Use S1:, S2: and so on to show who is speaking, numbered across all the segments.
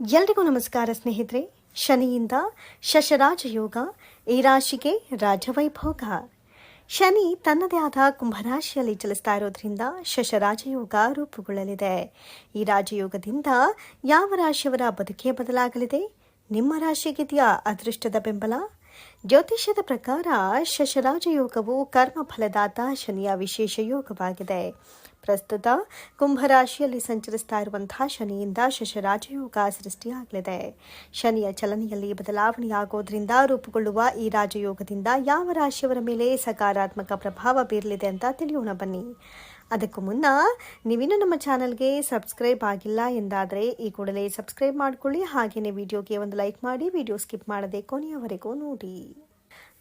S1: ಎಲ್ರಿಗೂ ನಮಸ್ಕಾರ ಸ್ನೇಹಿತರೆ. ಶನಿಯಿಂದ ಶಶರಾಜ ಯೋಗ, ಈ ರಾಶಿಗೆ ರಾಜವೈಭೋಗ. ಶನಿ ತನ್ನದೇ ಆದ ಕುಂಭರಾಶಿಯಲ್ಲಿ ಚಲಿಸ್ತಾ ಇರೋದ್ರಿಂದ ಶಶರಾಜಯೋಗ ರೂಪುಗೊಳ್ಳಲಿದೆ. ಈ ರಾಜಯೋಗದಿಂದ ಯಾವ ರಾಶಿಯವರ ಬದುಕೇ ಬದಲಾಗಲಿದೆ? ನಿಮ್ಮ ರಾಶಿಗಿದೆಯಾ ಅದೃಷ್ಟದ ಬೆಂಬಲ? ಜ್ಯೋತಿಷ್ಯದ ಪ್ರಕಾರ ಶಶರಾಜ ಯೋಗವು ಕರ್ಮ ಫಲದಾತ ಶನಿಯ ವಿಶೇಷ ಯೋಗವಾಗಿದೆ. ಪ್ರಸ್ತುತ ಕುಂಭರಾಶಿಯಲ್ಲಿ ಸಂಚರಿಸ್ತಾ ಇರುವಂತಹ ಶನಿಯಿಂದ ಶಶರಾಜಯೋಗ ಸೃಷ್ಟಿಯಾಗಲಿದೆ. ಶನಿಯ ಚಲನೆಯಲ್ಲಿ ಬದಲಾವಣೆಯಾಗೋದ್ರಿಂದ ರೂಪುಗೊಳ್ಳುವ ಈ ರಾಜಯೋಗದಿಂದ ಯಾವ ರಾಶಿಯವರ ಮೇಲೆ ಸಕಾರಾತ್ಮಕ ಪ್ರಭಾವ ಬೀರಲಿದೆ ಅಂತ ತಿಳಿಯೋಣ ಬನ್ನಿ. ಅದಕ್ಕೂ ಮುನ್ನ ನೀವಿನ್ನೂ ನಮ್ಮ ಚಾನಲ್ಗೆ ಸಬ್ಸ್ಕ್ರೈಬ್ ಆಗಿಲ್ಲ ಎಂದಾದರೆ ಈ ಕೂಡಲೇ ಸಬ್ಸ್ಕ್ರೈಬ್ ಮಾಡಿಕೊಳ್ಳಿ. ಹಾಗೆಯೇ ವಿಡಿಯೋಗೆ ಒಂದು ಲೈಕ್ ಮಾಡಿ, ವಿಡಿಯೋ ಸ್ಕಿಪ್ ಮಾಡದೆ ಕೊನೆಯವರೆಗೂ ನೋಡಿ.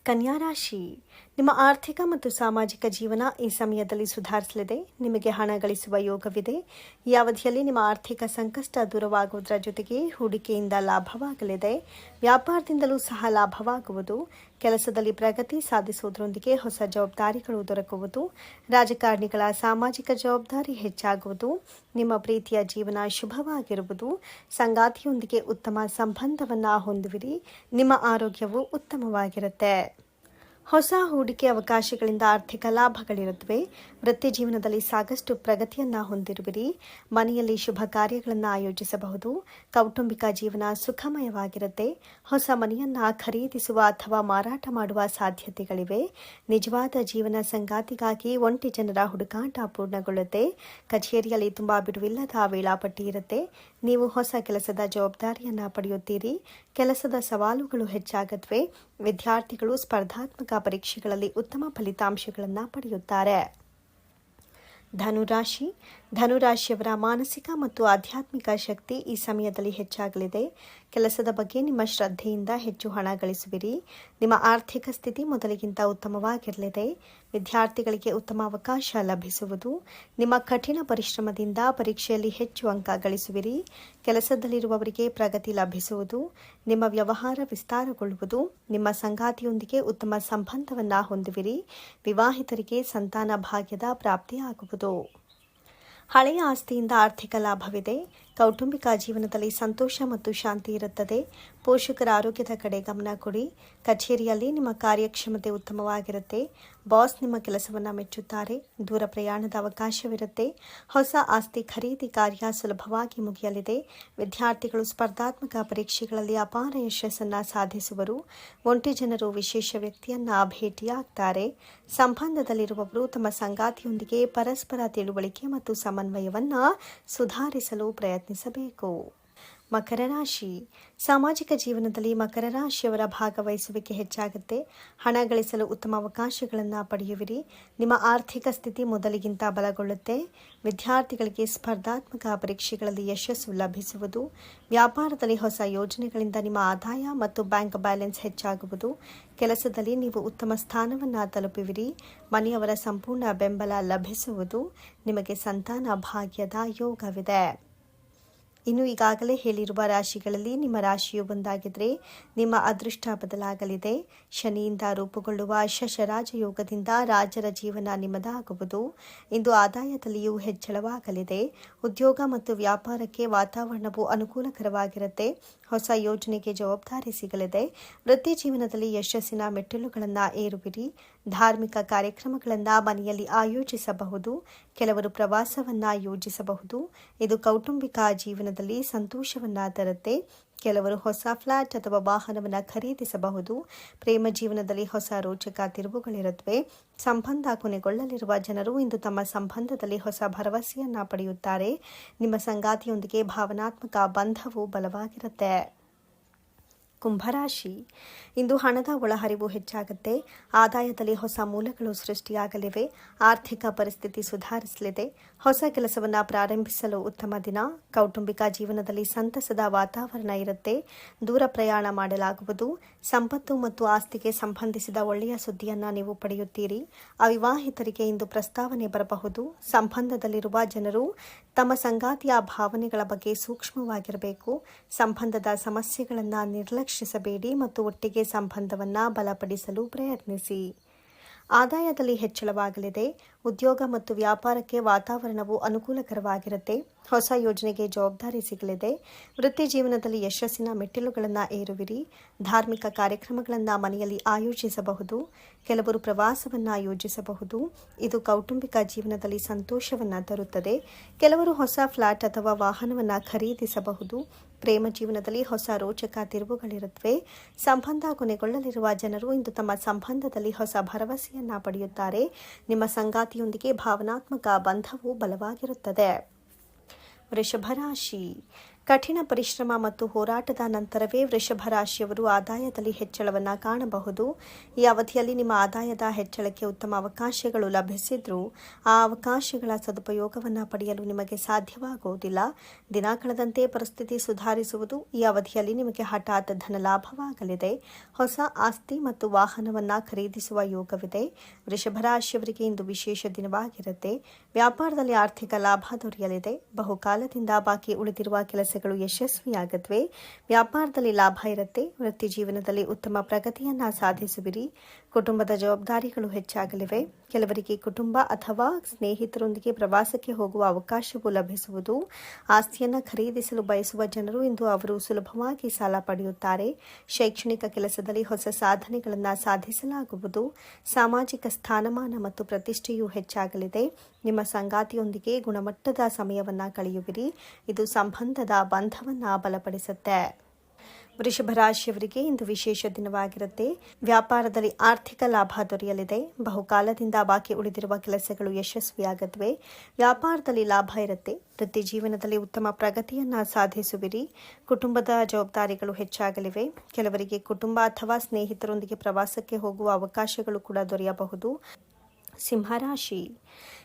S1: ಕನ್ಯಾ ರಾಶಿ ನಿಮ್ಮ ಆರ್ಥಿಕ ಮತ್ತು ಸಾಮಾಜಿಕ ಜೀವನ ಈ ಸಮಯದಲ್ಲಿ ಸುಧಾರಿಸಲಿದೆ. ನಿಮಗೆ ಹಣ ಗಳಿಸುವ ಯೋಗವಿದೆ. ಈ ಅವಧಿಯಲ್ಲಿ ನಿಮ್ಮ ಆರ್ಥಿಕ ಸಂಕಷ್ಟ ದೂರವಾಗುವುದರ ಜೊತೆಗೆ ಹೂಡಿಕೆಯಿಂದ ಲಾಭವಾಗಲಿದೆ. ವ್ಯಾಪಾರದಿಂದಲೂ ಸಹ ಲಾಭವಾಗುವುದು. ಕೆಲಸದಲ್ಲಿ ಪ್ರಗತಿ ಸಾಧಿಸುವುದರೊಂದಿಗೆ ಹೊಸ ಜವಾಬ್ದಾರಿಗಳು ದೊರಕುವುದು. ರಾಜಕಾರಣಿಗಳ ಸಾಮಾಜಿಕ ಜವಾಬ್ದಾರಿ ಹೆಚ್ಚಾಗುವುದು. ನಿಮ್ಮ ಪ್ರೀತಿಯ ಜೀವನ ಶುಭವಾಗಿರುವುದು. ಸಂಗಾತಿಯೊಂದಿಗೆ ಉತ್ತಮ ಸಂಬಂಧವನ್ನು ಹೊಂದುವಿರಿ. ನಿಮ್ಮ ಆರೋಗ್ಯವು ಉತ್ತಮವಾಗಿರುತ್ತೆ. ಹೊಸ ಹೂಡಿಕೆ ಅವಕಾಶಗಳಿಂದ ಆರ್ಥಿಕ ಲಾಭಗಳಿರುತ್ತವೆ. ವೃತ್ತಿ ಜೀವನದಲ್ಲಿ ಸಾಕಷ್ಟು ಪ್ರಗತಿಯನ್ನು ಹೊಂದಿರುವಿರಿ. ಮನೆಯಲ್ಲಿ ಶುಭ ಕಾರ್ಯಗಳನ್ನು ಆಯೋಜಿಸಬಹುದು. ಕೌಟುಂಬಿಕ ಜೀವನ ಸುಖಮಯವಾಗಿರುತ್ತೆ. ಹೊಸ ಮನೆಯನ್ನ ಖರೀದಿಸುವ ಅಥವಾ ಮಾರಾಟ ಮಾಡುವ ಸಾಧ್ಯತೆಗಳಿವೆ. ನಿಜವಾದ ಜೀವನ ಸಂಗಾತಿಗಾಗಿ ಒಂಟಿ ಜನರ ಹುಡುಕಾಟ ಪೂರ್ಣಗೊಳ್ಳುತ್ತೆ. ಕಚೇರಿಯಲ್ಲಿ ತುಂಬಾ ಬಿಡುವಿಲ್ಲದ ವೇಳಾಪಟ್ಟಿ ಇರುತ್ತೆ. ನೀವು ಹೊಸ ಕೆಲಸದ ಜವಾಬ್ದಾರಿಯನ್ನ ಪಡೆಯುತ್ತೀರಿ. ಕೆಲಸದ ಸವಾಲುಗಳು ಹೆಚ್ಚಾಗತ್ವೆ. ವಿದ್ಯಾರ್ಥಿಗಳು ಸ್ಪರ್ಧಾತ್ಮಕ ಪರೀಕ್ಷೆಗಳಲ್ಲಿ ಉತ್ತಮ ಫಲಿತಾಂಶಗಳನ್ನು ಪಡೆಯುತ್ತಾರೆ. ಧನುರಾಶಿ. ಧನುರಾಶಿಯವರ ಮಾನಸಿಕ ಮತ್ತು ಆಧ್ಯಾತ್ಮಿಕ ಶಕ್ತಿ ಈ ಸಮಯದಲ್ಲಿ ಹೆಚ್ಚಾಗಲಿದೆ. ಕೆಲಸದ ಬಗ್ಗೆ ನಿಮ್ಮ ಶ್ರದ್ಧೆಯಿಂದ ಹೆಚ್ಚು ಹಣ ಗಳಿಸುವಿರಿ. ನಿಮ್ಮ ಆರ್ಥಿಕ ಸ್ಥಿತಿ ಮೊದಲಿಗಿಂತ ಉತ್ತಮವಾಗಿರಲಿದೆ. ವಿದ್ಯಾರ್ಥಿಗಳಿಗೆ ಉತ್ತಮ ಅವಕಾಶ ಲಭಿಸುವುದು. ನಿಮ್ಮ ಕಠಿಣ ಪರಿಶ್ರಮದಿಂದ ಪರೀಕ್ಷೆಯಲ್ಲಿ ಹೆಚ್ಚು ಅಂಕ ಗಳಿಸುವಿರಿ. ಕೆಲಸದಲ್ಲಿರುವವರಿಗೆ ಪ್ರಗತಿ ಲಭಿಸುವುದು. ನಿಮ್ಮ ವ್ಯವಹಾರ ವಿಸ್ತಾರಗೊಳ್ಳುವುದು. ನಿಮ್ಮ ಸಂಗಾತಿಯೊಂದಿಗೆ ಉತ್ತಮ ಸಂಬಂಧವನ್ನು ಹೊಂದುವಿರಿ. ವಿವಾಹಿತರಿಗೆ ಸಂತಾನ ಭಾಗ್ಯದ ಪ್ರಾಪ್ತಿಯಾಗುವುದು. ಹಳೆಯ ಆಸ್ತಿಯಿಂದ ಆರ್ಥಿಕ ಲಾಭವಿದೆ. ಕೌಟುಂಬಿಕ ಜೀವನದಲ್ಲಿ ಸಂತೋಷ ಮತ್ತು ಶಾಂತಿ ಇರುತ್ತದೆ. ಪೋಷಕರ ಆರೋಗ್ಯದ ಕಡೆ ಗಮನ ಕೊಡಿ. ಕಚೇರಿಯಲ್ಲಿ ನಿಮ್ಮ ಕಾರ್ಯಕ್ಷಮತೆ ಉತ್ತಮವಾಗಿರುತ್ತೆ. ಬಾಸ್ ನಿಮ್ಮ ಕೆಲಸವನ್ನು ಮೆಚ್ಚುತ್ತಾರೆ. ದೂರ ಪ್ರಯಾಣದ ಅವಕಾಶವಿರುತ್ತೆ. ಹೊಸ ಆಸ್ತಿ ಖರೀದಿ ಕಾರ್ಯ ಸುಲಭವಾಗಿ ಮುಗಿಯಲಿದೆ. ವಿದ್ಯಾರ್ಥಿಗಳು ಸ್ಪರ್ಧಾತ್ಮಕ ಪರೀಕ್ಷೆಗಳಲ್ಲಿ ಅಪಾರ ಯಶಸ್ಸನ್ನು ಸಾಧಿಸುವರು. ಒಂಟಿ ಜನರು ವಿಶೇಷ ವ್ಯಕ್ತಿಯನ್ನ ಭೇಟಿಯಾಗ್ತಾರೆ. ಸಂಬಂಧದಲ್ಲಿರುವವರು ತಮ್ಮ ಸಂಗಾತಿಯೊಂದಿಗೆ ಪರಸ್ಪರ ತಿಳುವಳಿಕೆ ಮತ್ತು ಸಮನ್ವಯವನ್ನು ಸುಧಾರಿಸಲು ಪ್ರಯತ್ನಿಸಬೇಕು. ಮಕರ ರಾಶಿ. ಸಾಮಾಜಿಕ ಜೀವನದಲ್ಲಿ ಮಕರ ರಾಶಿಯವರ ಭಾಗವಹಿಸುವಿಕೆ ಹೆಚ್ಚಾಗುತ್ತೆ. ಹಣ ಗಳಿಸಲು ಉತ್ತಮ ಅವಕಾಶಗಳನ್ನು ಪಡೆಯುವಿರಿ. ನಿಮ್ಮ ಆರ್ಥಿಕ ಸ್ಥಿತಿ ಮೊದಲಿಗಿಂತ ಬಲಗೊಳ್ಳುತ್ತೆ. ವಿದ್ಯಾರ್ಥಿಗಳಿಗೆ ಸ್ಪರ್ಧಾತ್ಮಕ ಪರೀಕ್ಷೆಗಳಲ್ಲಿ ಯಶಸ್ಸು ಲಭಿಸುವುದು. ವ್ಯಾಪಾರದಲ್ಲಿ ಹೊಸ ಯೋಜನೆಗಳಿಂದ ನಿಮ್ಮ ಆದಾಯ ಮತ್ತು ಬ್ಯಾಂಕ್ ಬ್ಯಾಲೆನ್ಸ್ ಹೆಚ್ಚಾಗುವುದು. ಕೆಲಸದಲ್ಲಿ ನೀವು ಉತ್ತಮ ಸ್ಥಾನವನ್ನು ತಲುಪುವಿರಿ. ಮನೆಯವರ ಸಂಪೂರ್ಣ ಬೆಂಬಲ ಲಭಿಸುವುದು. ನಿಮಗೆ ಸಂತಾನ ಭಾಗ್ಯದ ಯೋಗವಿದೆ. ಇನ್ನು ಈಗಾಗಲೇ ಹೇಳಿರುವ ರಾಶಿಗಳಲ್ಲಿ ನಿಮ್ಮ ರಾಶಿಯು ಒಂದಾಗಿದ್ರೆ ನಿಮ್ಮ ಅದೃಷ್ಟ ಬದಲಾಗಲಿದೆ. ಶನಿಯಿಂದ ರೂಪುಗೊಳ್ಳುವ ಶಶರಾಜ ಯೋಗದಿಂದ ರಾಜರ ಜೀವನ ನಿಮ್ಮದಾಗುವುದು. ಇಂದು ಆದಾಯದಲ್ಲಿಯೂ ಹೆಚ್ಚಳವಾಗಲಿದೆ. ಉದ್ಯೋಗ ಮತ್ತು ವ್ಯಾಪಾರಕ್ಕೆ ವಾತಾವರಣವು ಅನುಕೂಲಕರವಾಗಿರುತ್ತೆ. ಹೊಸ ಯೋಜನೆಗೆ ಜವಾಬ್ದಾರಿ ಸಿಗಲಿದೆ. ವೃತ್ತಿ ಜೀವನದಲ್ಲಿ ಯಶಸ್ಸಿನ ಮೆಟ್ಟಿಲುಗಳನ್ನು ಏರುವಿರಿ ಧಾರ್ಮಿಕ ಕಾರ್ಯಕ್ರಮಗಳನ್ನು ಮನೆಯಲ್ಲಿ ಆಯೋಜಿಸಬಹುದು. ಕೆಲವರು ಪ್ರವಾಸವನ್ನು ಯೋಜಿಸಬಹುದು. ಇದು ಕೌಟುಂಬಿಕ ಜೀವನದಲ್ಲಿ ಸಂತೋಷವನ್ನು ತರುತ್ತೆ. ಕೆಲವರು ಹೊಸ ಫ್ಲಾಟ್ ಅಥವಾ ವಾಹನವನ್ನು ಖರೀದಿಸಬಹುದು. ಪ್ರೇಮ ಜೀವನದಲ್ಲಿ ಹೊಸ ರೋಚಕ ತಿರುವುಗಳಿರುತ್ತವೆ. ಸಂಬಂಧ ಕೊನೆಗೊಳ್ಳಲಿರುವ ಜನರು ಇಂದು ತಮ್ಮ ಸಂಬಂಧದಲ್ಲಿ ಹೊಸ ಭರವಸೆಯನ್ನ ಪಡೆಯುತ್ತಾರೆ. ನಿಮ್ಮ ಸಂಗಾತಿಯೊಂದಿಗೆ ಭಾವನಾತ್ಮಕ ಬಂಧವು ಬಲವಾಗಿರುತ್ತೆ. ಕುಂಭರಾಶಿ. ಇಂದು ಹಣದ ಒಳಹರಿವು ಹೆಚ್ಚಾಗುತ್ತೆ. ಆದಾಯದಲ್ಲಿ ಹೊಸ ಮೂಲಗಳು ಸೃಷ್ಟಿಯಾಗಲಿವೆ. ಆರ್ಥಿಕ ಪರಿಸ್ಥಿತಿ ಸುಧಾರಿಸಲಿದೆ. ಹೊಸ ಕೆಲಸವನ್ನು ಪ್ರಾರಂಭಿಸಲು ಉತ್ತಮ ದಿನ. ಕೌಟುಂಬಿಕ ಜೀವನದಲ್ಲಿ ಸಂತಸದ ವಾತಾವರಣ ಇರುತ್ತೆ. ದೂರ ಪ್ರಯಾಣ ಮಾಡಲಾಗುವುದು. ಸಂಪತ್ತು ಮತ್ತು ಆಸ್ತಿಗೆ ಸಂಬಂಧಿಸಿದ ಒಳ್ಳೆಯ ಸುದ್ದಿಯನ್ನು ನೀವು ಪಡೆಯುತ್ತೀರಿ. ಅವಿವಾಹಿತರಿಗೆ ಇಂದು ಪ್ರಸ್ತಾವನೆ ಬರಬಹುದು. ಸಂಬಂಧದಲ್ಲಿರುವ ಜನರು ತಮ್ಮ ಸಂಗಾತಿಯ ಭಾವನೆಗಳ ಬಗ್ಗೆ ಸೂಕ್ಷ್ಮವಾಗಿರಬೇಕು. ಸಂಬಂಧದ ಸಮಸ್ಯೆಗಳನ್ನು ನಿರ್ಲಕ್ಷಿಸಬೇಡಿ ಮತ್ತು ಒಟ್ಟಿಗೆ ಸಂಬಂಧವನ್ನು ಬಲಪಡಿಸಲು ಪ್ರಯತ್ನಿಸಿ. ಆದಾಯದಲ್ಲಿ ಹೆಚ್ಚಳವಾಗಲಿದೆ. ಉದ್ಯೋಗ ಮತ್ತು ವ್ಯಾಪಾರಕ್ಕೆ ವಾತಾವರಣವು ಅನುಕೂಲಕರವಾಗಿರುತ್ತೆ. ಹೊಸ ಯೋಜನೆಗೆ ಜವಾಬ್ದಾರಿ ಸಿಗಲಿದೆ. ವೃತ್ತಿ ಜೀವನದಲ್ಲಿ ಯಶಸ್ಸಿನ ಮೆಟ್ಟಿಲುಗಳನ್ನು ಏರುವಿರಿ. ಧಾರ್ಮಿಕ ಕಾರ್ಯಕ್ರಮಗಳನ್ನು ಮನೆಯಲ್ಲಿ ಆಯೋಜಿಸಬಹುದು. ಕೆಲವರು ಪ್ರವಾಸವನ್ನು ಯೋಜಿಸಬಹುದು. ಇದು ಕೌಟುಂಬಿಕ ಜೀವನದಲ್ಲಿ ಸಂತೋಷವನ್ನು ತರುತ್ತದೆ. ಕೆಲವರು ಹೊಸ ಫ್ಲಾಟ್ ಅಥವಾ ವಾಹನವನ್ನು ಖರೀದಿಸಬಹುದು. ಪ್ರೇಮ ಜೀವನದಲ್ಲಿ ಹೊಸ ರೋಚಕ ತಿರುವುಗಳಿರುತ್ತವೆ. ಸಂಬಂಧ ಕೊನೆಗೊಳ್ಳಲಿರುವ ಜನರು ಇಂದು ತಮ್ಮ ಸಂಬಂಧದಲ್ಲಿ ಹೊಸ ಭರವಸೆಯನ್ನ ಪಡೆಯುತ್ತಾರೆ. ನಿಮ್ಮ ಸಂಗಾತಿಯೊಂದಿಗೆ ಭಾವನಾತ್ಮಕ ಬಂಧವು ಬಲವಾಗಿರುತ್ತದೆ. ವೃಷಭ ರಾಶಿ. ಕಠಿಣ ಪರಿಶ್ರಮ ಮತ್ತು ಹೋರಾಟದ ನಂತರವೇ ವೃಷಭ ರಾಶಿಯವರು ಆದಾಯದಲ್ಲಿ ಹೆಚ್ಚಳವನ್ನು ಕಾಣಬಹುದು. ಈ ಅವಧಿಯಲ್ಲಿ ನಿಮ್ಮ ಆದಾಯದ ಹೆಚ್ಚಳಕ್ಕೆ ಉತ್ತಮ ಅವಕಾಶಗಳು ಲಭಿಸಿದ್ರೂ ಆ ಅವಕಾಶಗಳ ಸದುಪಯೋಗವನ್ನು ಪಡೆಯಲು ನಿಮಗೆ ಸಾಧ್ಯವಾಗುವುದಿಲ್ಲ. ದಿನ ಕಳೆದಂತೆ ಪರಿಸ್ಥಿತಿ ಸುಧಾರಿಸುವುದು ಈ ಅವಧಿಯಲ್ಲಿ ನಿಮಗೆ ಹಠಾತ್ ಧನ ಲಾಭವಾಗಲಿದೆ. ಹೊಸ ಆಸ್ತಿ ಮತ್ತು ವಾಹನವನ್ನು ಖರೀದಿಸುವ ಯೋಗವಿದೆ. ವೃಷಭ ರಾಶಿಯವರಿಗೆ ಇಂದು ವಿಶೇಷ ದಿನವಾಗಿರುತ್ತೆ. ವ್ಯಾಪಾರದಲ್ಲಿ ಆರ್ಥಿಕ ಲಾಭ ದೊರೆಯಲಿದೆ. ಬಹುಕಾಲದಿಂದ ಬಾಕಿ ಉಳಿದಿರುವ ಕೆಲಸಗಳು ಯಶಸ್ವಿಯಾಗತ್ವೆ ವ್ಯಾಪಾರದಲ್ಲಿ ಲಾಭ ಇರುತ್ತೆ. ವೃತ್ತಿ ಜೀವನದಲ್ಲಿ ಉತ್ತಮ ಪ್ರಗತಿಯನ್ನ ಸಾಧಿಸುವಿರಿ. ಕುಟುಂಬದ ಜವಾಬ್ದಾರಿಗಳು ಹೆಚ್ಚಾಗಲಿವೆ. ಕೆಲವರಿಗೆ ಕುಟುಂಬ ಅಥವಾ ಸ್ನೇಹಿತರೊಂದಿಗೆ ಪ್ರವಾಸಕ್ಕೆ ಹೋಗುವ ಅವಕಾಶವು ಲಭಿಸುವುದು. ಆಸ್ತಿಯನ್ನು ಖರೀದಿಸಲು ಬಯಸುವ ಜನರು ಇಂದು ಅವರು ಸುಲಭವಾಗಿ ಸಾಲ ಪಡೆಯುತ್ತಾರೆ. ಶೈಕ್ಷಣಿಕ ಕೆಲಸದಲ್ಲಿ ಹೊಸ ಸಾಧನೆಗಳನ್ನು ಸಾಧಿಸಲಾಗುವುದು. ಸಾಮಾಜಿಕ ಸ್ಥಾನಮಾನ ಮತ್ತು ಪ್ರತಿಷ್ಠೆಯೂ ಹೆಚ್ಚಾಗಲಿದೆ. ನಿಮ್ಮ ಸಂಗಾತಿಯೊಂದಿಗೆ ಗುಣಮಟ್ಟದ ಸಮಯವನ್ನು ಕಳೆಯುವಿರಿ. ಇದು ಸಂಬಂಧದ ಬಂಧವನ್ನು ಬಲಪಡಿಸುತ್ತೆ. ವೃಷಭ ರಾಶಿಯವರಿಗೆ ಇಂದು ವಿಶೇಷ ದಿನವಾಗಿರುತ್ತೆ. ವ್ಯಾಪಾರದಲ್ಲಿ ಆರ್ಥಿಕ ಲಾಭ ದೊರೆಯಲಿದೆ. ಬಹುಕಾಲದಿಂದ ಬಾಕಿ ಉಳಿದಿರುವ ಕೆಲಸಗಳು ಯಶಸ್ವಿಯಾಗತ್ವೆ. ವ್ಯಾಪಾರದಲ್ಲಿ ಲಾಭ ಇರುತ್ತೆ. ವೃತ್ತಿ ಜೀವನದಲ್ಲಿ ಉತ್ತಮ ಪ್ರಗತಿಯನ್ನ ಸಾಧಿಸುವಿರಿ. ಕುಟುಂಬದ ಜವಾಬ್ದಾರಿಗಳು ಹೆಚ್ಚಾಗಲಿವೆ. ಕೆಲವರಿಗೆ ಕುಟುಂಬ ಅಥವಾ ಸ್ನೇಹಿತರೊಂದಿಗೆ ಪ್ರವಾಸಕ್ಕೆ ಹೋಗುವ ಅವಕಾಶಗಳು ಕೂಡ ದೊರೆಯಬಹುದು. ಸಿಂಹರಾಶಿ.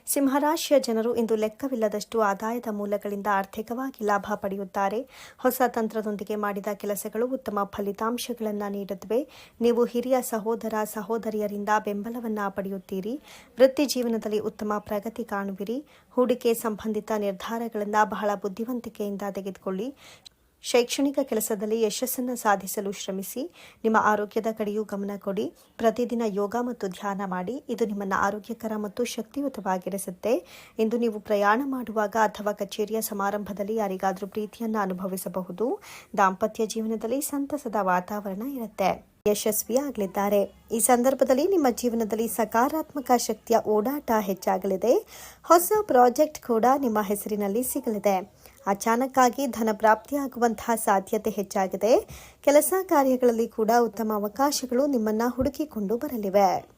S1: ಸಿಂಹರಾಶಿಯ ಜನರು ಇಂದು ಲೆಕ್ಕವಿಲ್ಲದಷ್ಟು ಆದಾಯದ ಮೂಲಗಳಿಂದ ಆರ್ಥಿಕವಾಗಿ ಲಾಭ ಪಡೆಯುತ್ತಾರೆ. ಹೊಸ ತಂತ್ರದೊಂದಿಗೆ ಮಾಡಿದ ಕೆಲಸಗಳು ಉತ್ತಮ ಫಲಿತಾಂಶಗಳನ್ನು ನೀಡುತ್ತವೆ. ನೀವು ಹಿರಿಯ ಸಹೋದರ, ಸಹೋದರಿಯರಿಂದ ಬೆಂಬಲವನ್ನು ಪಡೆಯುತ್ತೀರಿ. ವೃತ್ತಿ ಜೀವನದಲ್ಲಿ ಉತ್ತಮ ಪ್ರಗತಿ ಕಾಣುವಿರಿ. ಹೂಡಿಕೆ ಸಂಬಂಧಿತ ನಿರ್ಧಾರಗಳನ್ನು ಬಹಳ ಬುದ್ಧಿವಂತಿಕೆಯಿಂದ ತೆಗೆದುಕೊಳ್ಳಿ. ಶೈಕ್ಷಣಿಕ ಕೆಲಸದಲ್ಲಿ ಯಶಸ್ಸನ್ನು ಸಾಧಿಸಲು ಶ್ರಮಿಸಿ, ನಿಮ್ಮ ಆರೋಗ್ಯದ ಕಡೆಯೂ ಗಮನ ಕೊಡಿ. ಪ್ರತಿದಿನ ಯೋಗ ಮತ್ತು ಧ್ಯಾನ ಮಾಡಿ. ಇದು ನಿಮ್ಮನ್ನು ಆರೋಗ್ಯಕರ ಮತ್ತು ಶಕ್ತಿಯುತವಾಗಿರಿಸುತ್ತೆ. ಇಂದು ನೀವು ಪ್ರಯಾಣ ಮಾಡುವಾಗ ಅಥವಾ ಕಚೇರಿಯ ಸಮಾರಂಭದಲ್ಲಿ ಯಾರಿಗಾದರೂ ಪ್ರೀತಿಯನ್ನು ಅನುಭವಿಸಬಹುದು. ದಾಂಪತ್ಯ ಜೀವನದಲ್ಲಿ ಸಂತಸದ ವಾತಾವರಣ ಇರುತ್ತೆ. ಯಶಸ್ವಿಯಾಗಲಿದ್ದಾರೆ. ಈ ಸಂದರ್ಭದಲ್ಲಿ ನಿಮ್ಮ ಜೀವನದಲ್ಲಿ ಸಕಾರಾತ್ಮಕ ಶಕ್ತಿಯ ಓಡಾಟ ಹೆಚ್ಚಾಗಲಿದೆ. ಹೊಸ ಪ್ರಾಜೆಕ್ಟ್ ಕೂಡ ನಿಮ್ಮ ಹೆಸರಿನಲ್ಲಿ ಸಿಗಲಿದೆ. ಅಚಾನಕ್ಕಾಗಿ ಧನ ಪ್ರಾಪ್ತಿಯಾಗುವಂತಹ ಸಾಧ್ಯತೆ ಹೆಚ್ಚಾಗಿದೆ. ಕೆಲಸ ಕಾರ್ಯಗಳಲ್ಲಿ ಕೂಡ ಉತ್ತಮ ಅವಕಾಶಗಳು ನಿಮ್ಮನ್ನ ಹುಡುಕಿಕೊಂಡು ಬರಲಿವೆ.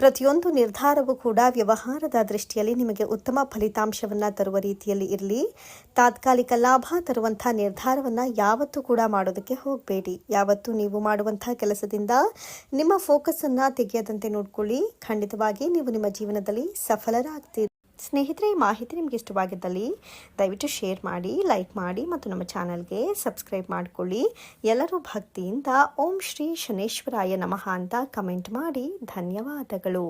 S1: ಪ್ರತಿಯೊಂದು ನಿರ್ಧಾರವೂ ಕೂಡ ವ್ಯವಹಾರದ ದೃಷ್ಟಿಯಲ್ಲಿ ನಿಮಗೆ ಉತ್ತಮ ಫಲಿತಾಂಶವನ್ನು ತರುವ ರೀತಿಯಲ್ಲಿ ಇರಲಿ. ತಾತ್ಕಾಲಿಕ ಲಾಭ ತರುವಂತಹ ನಿರ್ಧಾರವನ್ನು ಯಾವತ್ತೂ ಕೂಡ ಮಾಡೋದಕ್ಕೆ ಹೋಗಬೇಡಿ. ಯಾವತ್ತೂ ನೀವು ಮಾಡುವಂತಹ ಕೆಲಸದಿಂದ ನಿಮ್ಮ ಫೋಕಸನ್ನು ತೆಗೆಯದಂತೆ ನೋಡ್ಕೊಳ್ಳಿ. ಖಂಡಿತವಾಗಿ ನೀವು ನಿಮ್ಮ ಜೀವನದಲ್ಲಿ ಸಫಲರಾಗ್ತೀರಿ. ಸ್ನೇಹಿತರೆ, ಈ ಮಾಹಿತಿ ನಿಮಗೆ ಇಷ್ಟವಾಗಿದ್ದಲ್ಲಿ ದಯವಿಟ್ಟು ಶೇರ್ ಮಾಡಿ, ಲೈಕ್ ಮಾಡಿ ಮತ್ತು ನಮ್ಮ ಚಾನಲ್ಗೆ ಸಬ್ಸ್ಕ್ರೈಬ್ ಮಾಡಿಕೊಳ್ಳಿ. ಎಲ್ಲರೂ ಭಕ್ತಿಯಿಂದ ಓಂ ಶ್ರೀ ಶನೇಶ್ವರಾಯ ನಮಃ ಅಂತ ಕಮೆಂಟ್ ಮಾಡಿ. ಧನ್ಯವಾದಗಳು.